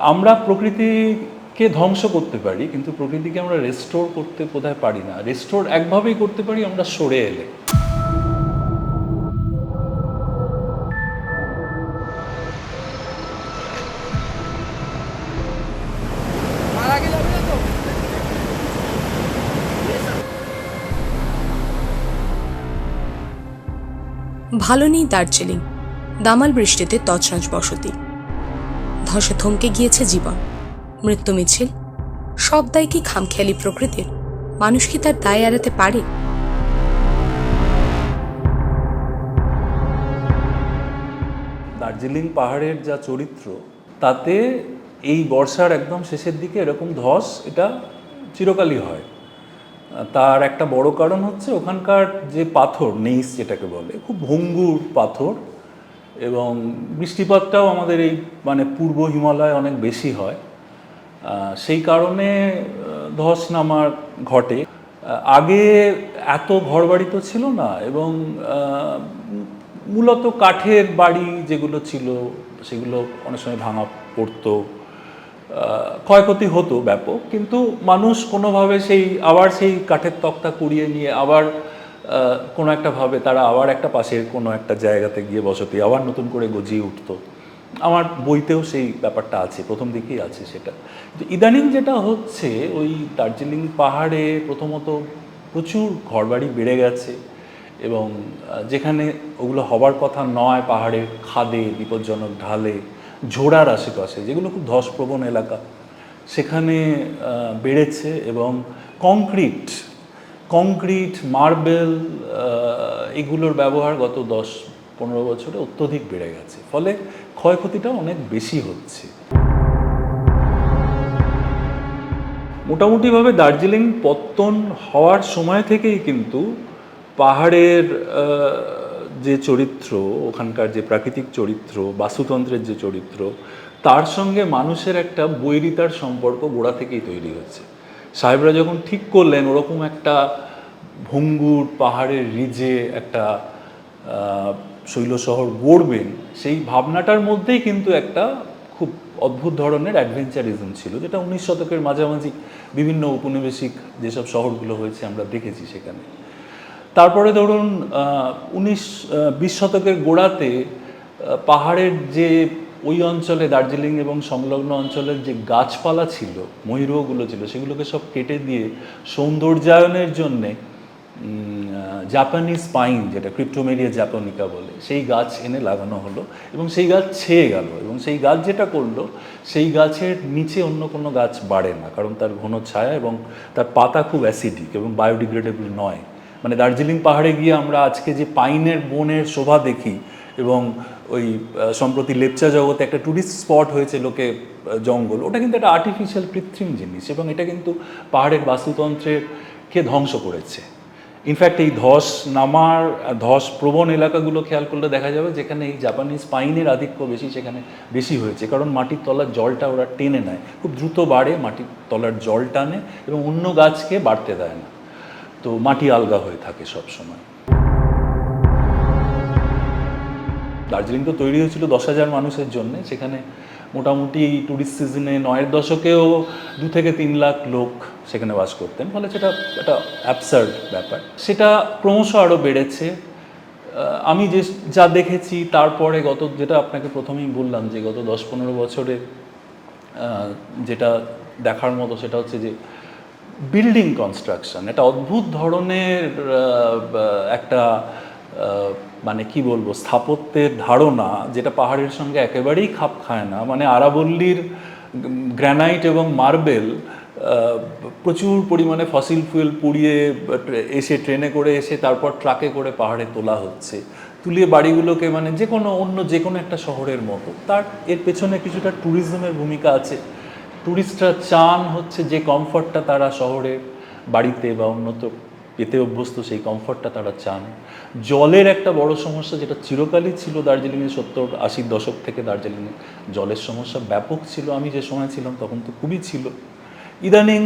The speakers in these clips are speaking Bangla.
আমরা প্রকৃতিকে ধ্বংস করতে পারি কিন্তু প্রকৃতিকে আমরা রেস্টোর করতে বোধহয় পারি না। রেস্টোর একভাবেই করতে পারি আমরা সরে এলে। ভালো নেই দার্জিলিং। দামাল বৃষ্টিতে তছনছ বসতি। ধসে থমকে গিয়েছে জীবন। মৃত্যু মিছিল। সব দায় কি খামখেয়ালি প্রকৃতির? মানুষ কি তার দায় এড়াতে পারে? দার্জিলিং পাহাড়ের যা চরিত্র, তাতে এই বর্ষার একদম শেষের দিকে এরকম ধস, এটা চিরকালই হয়। তার একটা বড় কারণ হচ্ছে ওখানকার যে পাথর, নেইস যেটাকে বলে, খুব ভঙ্গুর পাথর এবং বৃষ্টিপাতটাও আমাদের এই মানে পূর্ব হিমালয় অনেক বেশি হয়। সেই কারণে ধস নামার ঘটে। আগে এত ঘরবাড়ি তো ছিল না এবং মূলত কাঠের বাড়ি যেগুলো ছিল, সেগুলো অনেক সময় ভাঙা পড়তো। ক্ষয়ক্ষতি হতো ব্যাপক, কিন্তু মানুষ কোনোভাবে সেই, আবার সেই কাঠের তক্তা কুড়িয়ে নিয়ে আবার কোনো একটাভাবে তারা আবার একটা পাশের কোনো একটা জায়গাতে গিয়ে বসতি, আবার নতুন করে গজিয়ে উঠতো। আমার বইতেও সেই ব্যাপারটা আছে, প্রথম দিকেই আছে সেটা। ইদানিং যেটা হচ্ছে, ওই দার্জিলিং পাহাড়ে প্রথমত প্রচুর ঘরবাড়ি বেড়ে গেছে এবং যেখানে ওগুলো হবার কথা নয়, পাহাড়ের খাদে, বিপজ্জনক ঢালে, ঝোড়ার আশেপাশে, যেগুলো খুব ধসপ্রবণ এলাকা, সেখানে বেড়েছে এবং কংক্রিট কংক্রিট মার্বেল এগুলোর ব্যবহার গত দশ পনেরো বছরে অত্যধিক বেড়ে গেছে। ফলে ক্ষয়ক্ষতিটা অনেক বেশি হচ্ছে। মোটামুটিভাবে দার্জিলিং পত্তন হওয়ার সময় থেকেই কিন্তু পাহাড়ের যে চরিত্র, ওখানকার যে প্রাকৃতিক চরিত্র, বাস্তুতন্ত্রের যে চরিত্র, তার সঙ্গে মানুষের একটা বৈরিতার সম্পর্ক গোড়া থেকেই তৈরি হচ্ছে। সাহেবরা যখন ঠিক করলেন, ওরকম একটা ভঙ্গুর পাহাড়ের রিজে একটা শৈল শহর গড়বেন, সেই ভাবনাটার মধ্যেই কিন্তু একটা খুব অদ্ভুত ধরনের অ্যাডভেঞ্চারিজম ছিল, যেটা উনিশ শতকের মাঝামাঝি বিভিন্ন উপনিবেশিক যেসব শহরগুলো হয়েছে আমরা দেখেছি সেখানে। তারপরে ধরুন উনিশ বিশ শতকের গোড়াতে পাহাড়ের যে ওই অঞ্চলে দার্জিলিং এবং সংলগ্ন অঞ্চলের যে গাছপালা ছিল, ময়ূরগুলো ছিল, সেগুলোকে সব কেটে দিয়ে সৌন্দর্যায়নের জন্যে জাপানিজ পাইন যেটা ক্রিপ্টোমেরিয়া জাপানিকা বলে, সেই গাছ এনে লাগানো হলো এবং সেই গাছ ছেয়ে গেল এবং সেই গাছ যেটা করল, সেই গাছের নিচে অন্য কোনো গাছ বাড়ে না কারণ তার ঘন ছায়া এবং তার পাতা খুব অ্যাসিডিক এবং বায়োডিগ্রেডেবল নয়। মানে দার্জিলিং পাহাড়ে গিয়ে আমরা আজকে যে পাইনের বনের শোভা দেখি এবং ওই সম্প্রতি লেপচা জগতে একটা ট্যুরিস্ট স্পট হয়েছে লোকে জঙ্গল। ওটা কিন্তু একটা আর্টিফিশিয়াল কৃত্রিম জিনিস এবং এটা কিন্তু পাহাড়ের বাস্তুতন্ত্রের কে ধ্বংস করেছে। ইনফ্যাক্ট এই ধস নামার, ধস প্রবণ এলাকাগুলো খেয়াল করলে দেখা যাবে যেখানে এই জাপানিজ পাইনের আধিক্য বেশি, সেখানে বেশি হয়েছে। কারণ মাটির তলার জলটা ওরা টেনে নেয়। খুব দ্রুত বাড়ে, মাটির তলার জল টানে এবং অন্য গাছকে বাড়তে দেয় না। তো মাটি আলগা হয়ে থাকে সব দার্জিলিং তো তৈরি হয়েছিল দশ হাজার মানুষের জন্য। সেখানে মোটামুটি ট্যুরিস্ট সিজনে নয়ের দশকেও দু থেকে তিন লাখ লোক সেখানে বাস করতেন। ফলে সেটা একটা অ্যাবসার্ড ব্যাপার। সেটা ক্রমশ আরও বেড়েছে। আমি যে যা দেখেছি তারপরে গত, যেটা আপনাকে প্রথমেই বললাম যে গত দশ পনেরো বছরে যেটা দেখার মতো সেটা হচ্ছে যে বিল্ডিং কনস্ট্রাকশন এটা অদ্ভুত ধরনের একটা মানে কি বলব, স্থাপত্যের ধারণা যেটা পাহাড়ের সঙ্গে একেবারেই খাপ খায় না। মানে আরাবল্লীর গ্রানাইট এবং মার্বেল প্রচুর পরিমাণে ফসিল ফুয়েল পুড়িয়ে এসে ট্রেনে করে এসে তারপর ট্রাকে করে পাহাড়ে তোলা হচ্ছে। তুলিয়ে বাড়িগুলোকে মানে যে কোনো অন্য যে কোনো একটা শহরের মতো। তার, এর পেছনে কিছুটা ট্যুরিজমের ভূমিকা আছে। ট্যুরিস্টরা চান হচ্ছে যে কমফর্টটা তারা শহরে বাড়িতে বা অন্যত্র পেতে অভ্যস্ত সেই কমফর্টটা তারা চান। জলের একটা বড় সমস্যা যেটা চিরকালই ছিল দার্জিলিংয়ে সত্তর আশির দশক থেকে দার্জিলিংয়ে জলের সমস্যা ব্যাপক ছিল। আমি যে সময় ছিলাম তখন তো খুবই ছিল। ইদানিং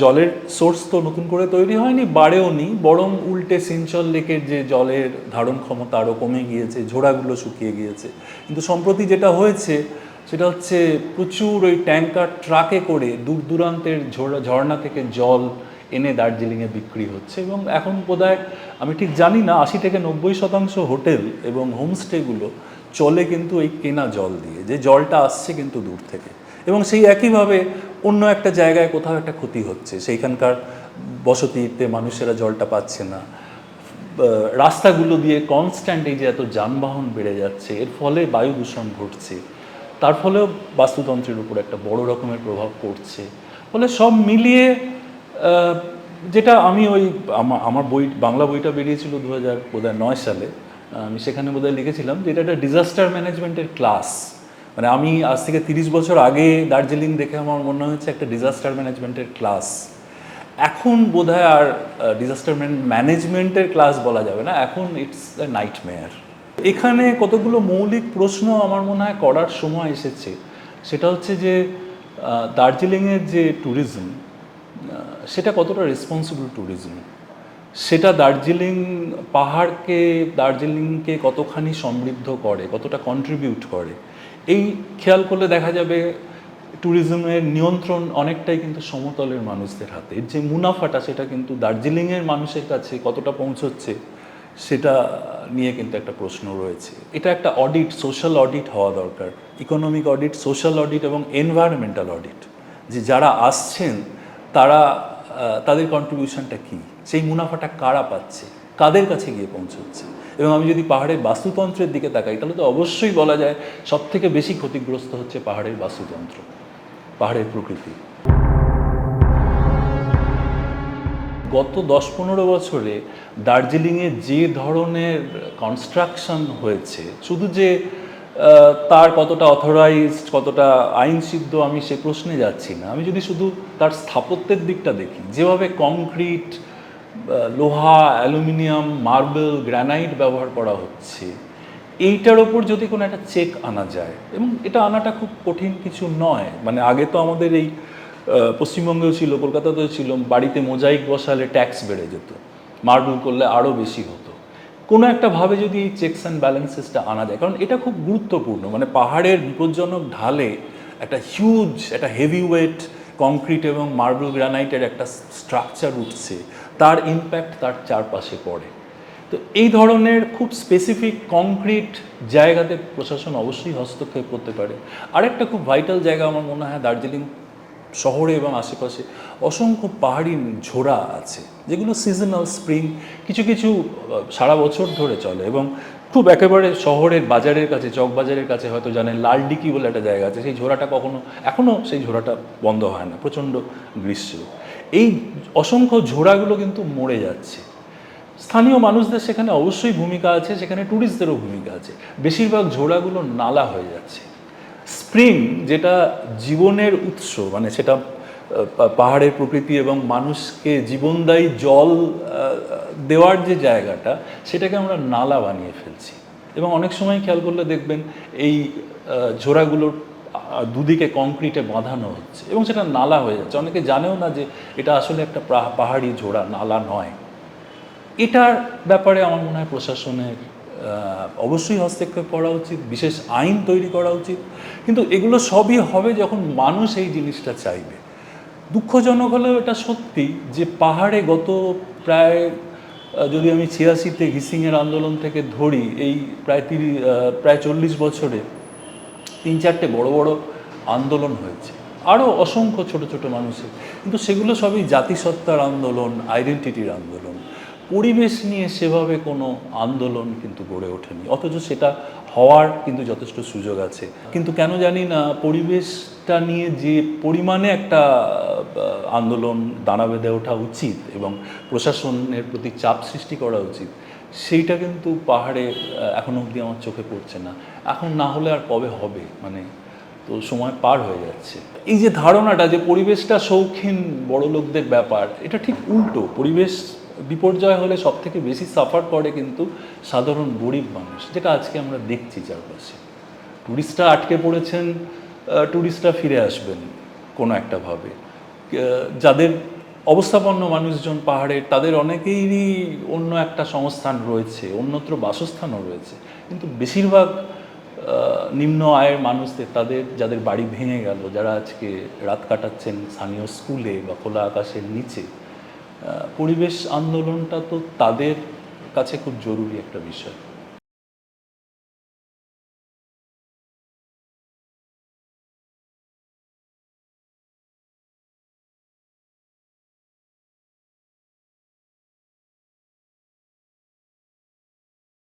জলের সোর্স তো নতুন করে তৈরি হয়নি, বাড়েও নি, বরং উল্টে সিঞ্চল লেকের যে জলের ধারণ ক্ষমতা আরও কমে গিয়েছে, ঝোড়াগুলো শুকিয়ে গিয়েছে। কিন্তু সম্প্রতি যেটা হয়েছে, সেটা হচ্ছে প্রচুর ওই ট্যাঙ্কার ট্রাকে করে দূর দূরান্তের ঝোড়া, ঝর্ণা থেকে জল এনে দার্জিলিংয়ে বিক্রি হচ্ছে এবং এখন বোধহয় আমি ঠিক জানি না, আশি থেকে নব্বই শতাংশ হোটেল এবং হোমস্টেগুলো চলে কিন্তু এই কেনা জল দিয়ে, যে জলটা আসছে কিন্তু দূর থেকে। এবং সেই একইভাবে অন্য একটা জায়গায় কোথাও একটা ক্ষতি হচ্ছে, সেইখানকার বসতিতে মানুষেরা জলটা পাচ্ছে না। রাস্তাগুলো দিয়ে কনস্ট্যান্ট এই যে এত যানবাহন বেড়ে যাচ্ছে, এর ফলে বায়ু দূষণ ঘটছে। তার ফলেও বাস্তুতন্ত্রের উপর একটা বড় রকমের প্রভাব পড়ছে। ফলে সব মিলিয়ে যেটা আমি ওই আমার বই, বাংলা বইটা বেরিয়েছিল দু হাজার বোধহয় নয় সালে। আমি সেখানে বোধহয় লিখেছিলাম যে এটা একটা ডিজাস্টার ম্যানেজমেন্টের ক্লাস মানে আমি আজ থেকে তিরিশ বছর আগে দার্জিলিং দেখে আমার মনে হয়েছে একটা ডিজাস্টার ম্যানেজমেন্টের ক্লাস এখন বোধহয় আর ডিজাস্টার ম্যানেজমেন্টের ক্লাস বলা যাবে না। এখন ইটস দ্য নাইট এখানে কতগুলো মৌলিক প্রশ্ন আমার মনে হয় করার সময় এসেছে। সেটা হচ্ছে যে দার্জিলিংয়ের যে ট্যুরিজম সেটা কতটা রেসপন্সিবল ট্যুরিজম সেটা দার্জিলিং পাহাড়কে, দার্জিলিংকে কতখানি সমৃদ্ধ করে, কতটা কন্ট্রিবিউট করে? এই খেয়াল করলে দেখা যাবে ট্যুরিজমের নিয়ন্ত্রণ অনেকটাই কিন্তু সমতলের মানুষদের হাতে। যে মুনাফাটা সেটা কিন্তু দার্জিলিংয়ের মানুষের কাছে কতটা পৌঁছচ্ছে, সেটা নিয়ে কিন্তু একটা প্রশ্ন রয়েছে। এটা একটা অডিট সোশ্যাল অডিট হওয়া দরকার। ইকোনমিক অডিট সোশ্যাল অডিট এবং এনভায়রনমেন্টাল অডিট যে যারা আসছেন তারা তাদের কন্ট্রিবিউশনটা কী? সেই মুনাফাটা কারা পাচ্ছে? কাদের কাছে গিয়ে পৌঁছচ্ছে? এবং আমি যদি পাহাড়ের বাস্তুতন্ত্রের দিকে তাকাই, তাহলে তো অবশ্যই বলা যায় সব থেকে বেশি ক্ষতিগ্রস্ত হচ্ছে পাহাড়ের বাস্তুতন্ত্র, পাহাড়ের প্রকৃতি। গত দশ পনেরো বছরে দার্জিলিংয়ে যে ধরনের কনস্ট্রাকশন হয়েছে, শুধু যে তার কতটা অথরাইজড কতটা আইন সিদ্ধ আমি সে প্রশ্নে যাচ্ছি না। আমি যদি শুধু তার স্থাপত্যের দিকটা দেখি, যেভাবে কংক্রিট লোহা, অ্যালুমিনিয়াম মার্বেল গ্রানাইট ব্যবহার করা হচ্ছে, এইটার ওপর যদি কোনো একটা চেক আনা যায়, এবং এটা আনাটা খুব কঠিন কিছু নয়। মানে আগে তো আমাদের এই পশ্চিমবঙ্গেও ছিল, কলকাতাতেও ছিল, বাড়িতে মোজাইক বসালে ট্যাক্স বেড়ে যেত। মার্বেল করলে আরও বেশি হতো। কোনো একটা ভাবে যদি এই চেকস অ্যান্ড ব্যালেন্সেসটা আনা যায়, কারণ এটা খুব গুরুত্বপূর্ণ মানে পাহাড়ের বিপজ্জনক ঢালে একটা হিউজ একটা হেভি ওয়েট কংক্রিট এবং মার্বেল গ্রানাইটের একটা স্ট্রাকচার উঠছে, তার ইম্প্যাক্ট তার চারপাশে পড়ে। তো এই ধরনের খুব স্পেসিফিক কংক্রিট জায়গাতে প্রশাসন অবশ্যই হস্তক্ষেপ করতে পারে। আরেকটা খুব ভাইটাল জায়গা আমার মনে হয় দার্জিলিং শহরে এবং আশেপাশে অসংখ্য পাহাড়ি ঝোড়া আছে, যেগুলো সিজনাল স্প্রিং কিছু কিছু সারা বছর ধরে চলে এবং খুব একেবারে শহরের বাজারের কাছে, চক বাজারের কাছে হয়তো জানেন লালডিকি বলে একটা জায়গা আছে, সেই ঝোড়াটা কখনো এখনও সেই ঝোড়াটা বন্ধ হয় না, প্রচণ্ড গ্রীষ্ম। এই অসংখ্য ঝোড়াগুলো কিন্তু মরে যাচ্ছে। স্থানীয় মানুষদের সেখানে অবশ্যই ভূমিকা আছে, সেখানে ট্যুরিস্টদেরও ভূমিকা আছে। বেশিরভাগ ঝোড়াগুলো নালা হয়ে যাচ্ছে। স্প্রিং যেটা জীবনের উৎস মানে সেটা পাহাড়ের প্রকৃতি এবং মানুষকে জীবনদায়ী জল দেওয়ার যে জায়গাটা সেটাকে আমরা নালা বানিয়ে ফেলছি। এবং অনেক সময় খেয়াল করলে দেখবেন এই আহ, ঝোড়াগুলোর দুদিকে কংক্রিটে বাঁধানো হচ্ছে এবং সেটা নালা হয়ে যাচ্ছে। অনেকে জানেও না যে এটা আসলে একটা পাহাড়ি ঝোড়া নালা নয়। এটার ব্যাপারে আমার মনে হয় প্রশাসনের অবশ্যই হস্তক্ষেপ করা উচিত, বিশেষ আইন তৈরি করা উচিত। কিন্তু এগুলো সবই হবে যখন মানুষ এই জিনিসটা চাইবে। দুঃখজনক হলেও এটা সত্যি যে পাহাড়ে গত প্রায় যদি আমি ছিয়াশিতে ঘিসিংয়ের আন্দোলন থেকে ধরি, এই প্রায় তিরি প্রায় চল্লিশ বছরে তিন চারটে বড় বড় আন্দোলন হয়েছে। আরও অসংখ্য ছোট ছোট মানুষের। কিন্তু সেগুলো সবই জাতিসত্তার আন্দোলন আইডেন্টিটির আন্দোলন। পরিবেশ নিয়ে সেভাবে কোনো আন্দোলন কিন্তু গড়ে ওঠেনি। অথচ সেটা হওয়ার কিন্তু যথেষ্ট সুযোগ আছে। কিন্তু কেন জানি না, পরিবেশটা নিয়ে যে পরিমাণে একটা আন্দোলন দানা বেঁধে ওঠা উচিত এবং প্রশাসনের প্রতি চাপ সৃষ্টি করা উচিত, সেইটা কিন্তু পাহাড়ে এখনও অবধি আমার চোখে পড়ছে না। এখন না হলে আর কবে হবে? মানে তো সময় পার হয়ে যাচ্ছে। এই যে ধারণাটা যে পরিবেশটা শৌখিন বড় লোকদের ব্যাপার, এটা ঠিক উল্টো। পরিবেশ বিপর্যয় হলে সব থেকে বেশি সাফার করে কিন্তু সাধারণ গরিব মানুষ যেটা আজকে আমরা দেখছি চারপাশে। টুরিস্টরা আটকে পড়েছেন আহ, টুরিস্টরা ফিরে আসবেন কোনো একটাভাবে যাদের অবস্থাপন্ন মানুষজন পাহাড়ে তাদের অনেকেরই অন্য একটা সংস্থান রয়েছে অন্যত্র বাসস্থানও রয়েছে। কিন্তু বেশিরভাগ নিম্ন আয়ের মানুষদের তাদের যাদের বাড়ি ভেঙে গেল যারা আজকে রাত কাটাচ্ছেন স্থানীয় স্কুলে বা খোলা আকাশের নিচে পরিবেশ আন্দোলনটা তো তাদের কাছে খুব জরুরি একটা বিষয়।